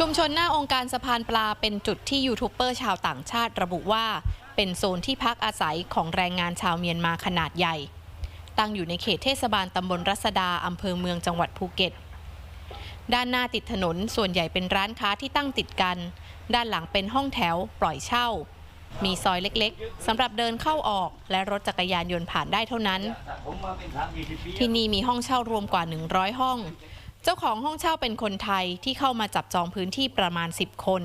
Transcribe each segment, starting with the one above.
ชุมชนหน้าองค์การสะพานปลาเป็นจุดที่ยูทูบเบอร์ชาวต่างชาติระบุว่า เป็นโซนที่พักอาศัยของแรงงานชาวเมียนมาขนาดใหญ่ ตั้งอยู่ในเขตเทศบาลตำบลรัศดาอำเภอเมืองจังหวัดภูเก็ต ด้านหน้าติดถนนส่วนใหญ่เป็นร้านค้าที่ตั้งติดกัน ด้านหลังเป็นห้องแถวปล่อยเช่า มีซอยเล็กๆสำหรับเดินเข้าออก และรถจักรยานยนต์ผ่านได้เท่านั้น ที่นี่มีห้องเช่ารวมกว่า 100 ห้อง เจ้าของห้องเช่าเป็นคนไทยที่เข้ามาจับจองพื้นที่ประมาณ 10 คน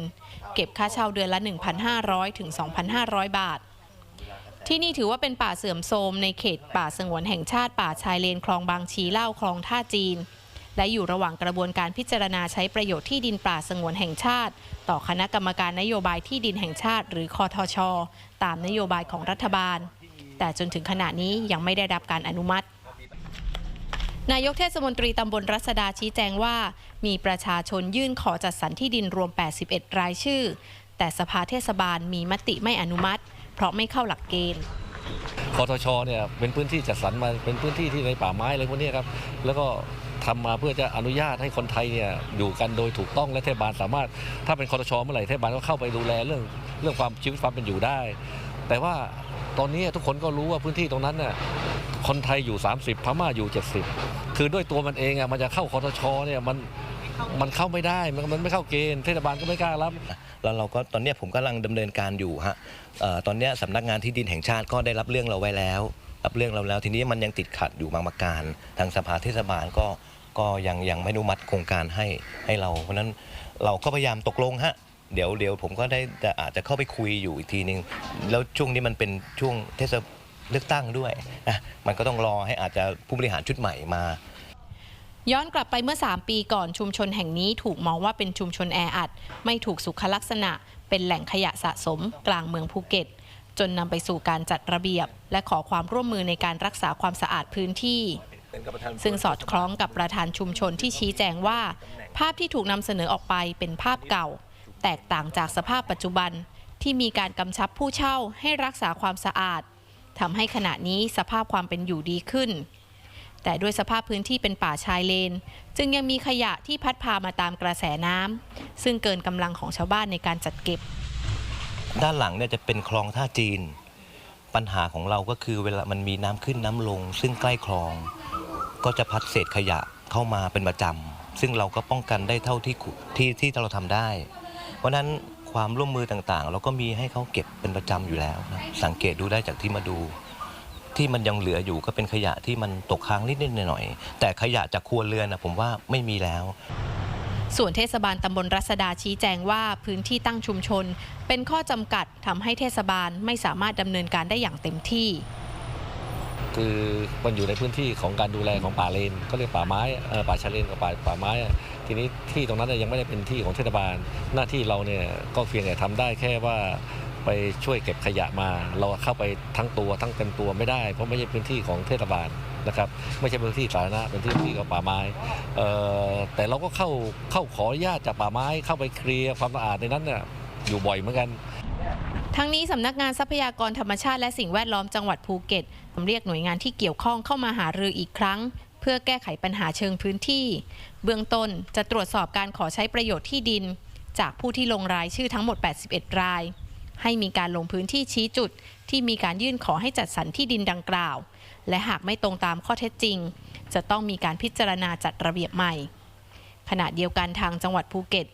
เก็บค่าเช่าเดือนละ 1,500 ถึง 2,500 บาท ที่นี่ถือว่าเป็นป่าเสื่อมโทรมในเขตป่าสงวนแห่งชาติป่าชายเลนคลองบางชีเล่าคลองท่าจีน และอยู่ระหว่างกระบวนการพิจารณาใช้ประโยชน์ที่ดินป่าสงวนแห่งชาติ ต่อคณะกรรมการนโยบายที่ดินแห่งชาติ หรือคอทช ตามนโยบายของรัฐบาล แต่จนถึงขณะนี้ยังไม่ได้รับการอนุมัติ นายกเทศมนตรีตำบลรัศดาชี้แจงว่า มีประชาชนยื่นขอจัดสรรที่ดินรวม 81 รายชื่อ แต่สภาเทศบาลมีมติไม่อนุมัติ เพราะไม่เข้าหลักเกณฑ์คอทชเนี่ยเป็นพื้นที่จัดสรรมาเป็นพื้นที่ที่ในป่าไม้อะไรพวกนี้ครับแล้วก็ทำมาเพื่อจะอนุญาตให้คนไทยเนี่ยอยู่กันโดยถูกต้องและเทศบาลสามารถ ถ้าเป็นคอทชเมื่อไหร่เทศบาลก็เข้าไปดูแลเรื่องเรื่องความชีวิตความเป็นอยู่ได้ แต่ว่าตอนนี้ทุกคนก็รู้ว่าพื้นที่ตรงนั้นน่ะ คนไทยอยู่ 30พม่าอยู่ 70 คือด้วยตัวมันเองอะมันจะเข้าคอทชเนี่ยมันมันเข้าไม่ได้มันมันไม่เข้าเกณฑ์เทศบาลก็ไม่กล้ารับแล้วเราก็ตอนนี้ผมกำลังดำเนินการอยู่ฮะออตอนนี้ยสำนักงานที่ดินแห่งชาติก็ได้รับเรื่องเราไว้แล้ว รับเรื่องเราแล้วทีนี้มันยังติดขัดอยู่บางประการ ทางสภาเทศบาลก็ก็ยังยังไม่อนุมัติโครงการให้ให้เรา เพราะนั้นเราก็พยายามตกลงฮะเดี๋ยวเดี๋ยวผมก็ได้อาจจะเข้าไปคุยอยู่อีกทีนึง แล้วช่วงนี้มันเป็นช่วงเทศ เลือกตั้งด้วยนะมันก็ต้องรอให้อาจจะผู้บริหารชุดใหม่มา ย้อนกลับไปเมื่อ 3 ปีก่อนชุมชนแห่งนี้ถูกมองว่าเป็นชุมชนแออัด ไม่ถูกสุขลักษณะ เป็นแหล่งขยะสะสม กลางเมืองภูเก็ต จนนำไปสู่การจัดระเบียบ และขอความร่วมมือในการรักษาความสะอาดพื้นที่ ซึ่งสอดคล้องกับประธานชุมชนที่ชี้แจงว่า ภาพที่ถูกนำเสนอออกไปเป็นภาพเก่า แตกต่างจากสภาพปัจจุบันที่มีการกำชับผู้เช่าให้รักษาความสะอาด ทำให้ขณะนี้สภาพความเป็นอยู่ดีขึ้น แต่ด้วยสภาพพื้นที่เป็นป่าชายเลน จึงยังมีขยะที่พัดพามาตามกระแสน้ำซึ่งเกินกำลังของชาวบ้านในการจัดเก็บ ด้านหลังเนี่ยจะเป็นคลองท่าจีน ปัญหาของเราก็คือเวลามันมีน้ำขึ้นน้ำลง ซึ่งใกล้คลอง ก็จะพัดเศษขยะเข้ามาเป็นประจำซึ่งเราก็ป้องกันได้เท่าที่ที่ที่เราทำได้ เพราะฉะนั้น ความร่วมมือต่างๆ เราก็มีให้เขาเก็บเป็นประจำอยู่แล้วนะสังเกตดูได้จากที่มาดู ที่มันยังเหลืออยู่ก็เป็นขยะที่มันตกค้างนิดๆหน่อยๆแต่ขยะจากครัวเรือนนะผมว่าไม่มีแล้ว ส่วนเทศบาลตำบลรัศดาชี้แจงว่าพื้นที่ตั้งชุมชน เป็นข้อจำกัดทำให้เทศบาลไม่สามารถดำเนินการได้อย่างเต็มที่ คือมันอยู่ในพื้นที่ของการดูแลของป่าเลนก็เรียกป่าไม้ป่าชายเลนกับป่าป่าไม้ ทีนี้ที่ตรงนั้นยังไม่ได้เป็นที่ของเทศบาล หน้าที่เราเนี่ยก็เพียงแต่ทำได้แค่ว่าไปช่วยเก็บขยะมา เราเข้าไปทั้งตัวทั้งเต็มตัวไม่ได้ เพราะไม่ใช่พื้นที่ของเทศบาลนะครับไม่ใช่พื้นที่สาธารณะเป็นพื้นที่ของป่าไม้แต่เราก็เข้าเข้าขออนุญาตจากป่าไม้เข้าไปเคลียร์ความสะอาดในนั้นน่ยอยู่บ่อยเหมือนกัน ทั้งนี้สำนักงานทรัพยากรธรรมชาติและสิ่งแวดล้อมจังหวัดภูเก็ตเรียกหน่วยงานที่เกี่ยวข้องเข้ามาหารืออีกครั้ง เพื่อแก้ไขปัญหาเชิงพื้นที่ เบื้องต้นจะตรวจสอบการขอใช้ประโยชน์ที่ดิน จากผู้ที่ลงรายชื่อทั้งหมด 81 ราย ให้มีการลงพื้นที่ชี้จุด ที่มีการยื่นขอให้จัดสรรที่ดินดังกล่าว และหากไม่ตรงตามข้อเท็จจริง จะต้องมีการพิจารณาจัดระเบียบใหม่ขณะเดียวกันทางจังหวัดภูเก็ต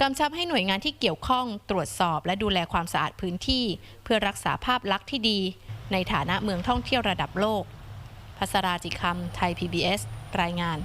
กำชับให้หน่วยงานที่เกี่ยวข้องตรวจสอบและดูแลความสะอาดพื้นที่ เพื่อรักษาภาพลักษณ์ที่ดี ในฐานะเมืองท่องเที่ยวระดับโลก พัสราจิคำไทย PBS รายงาน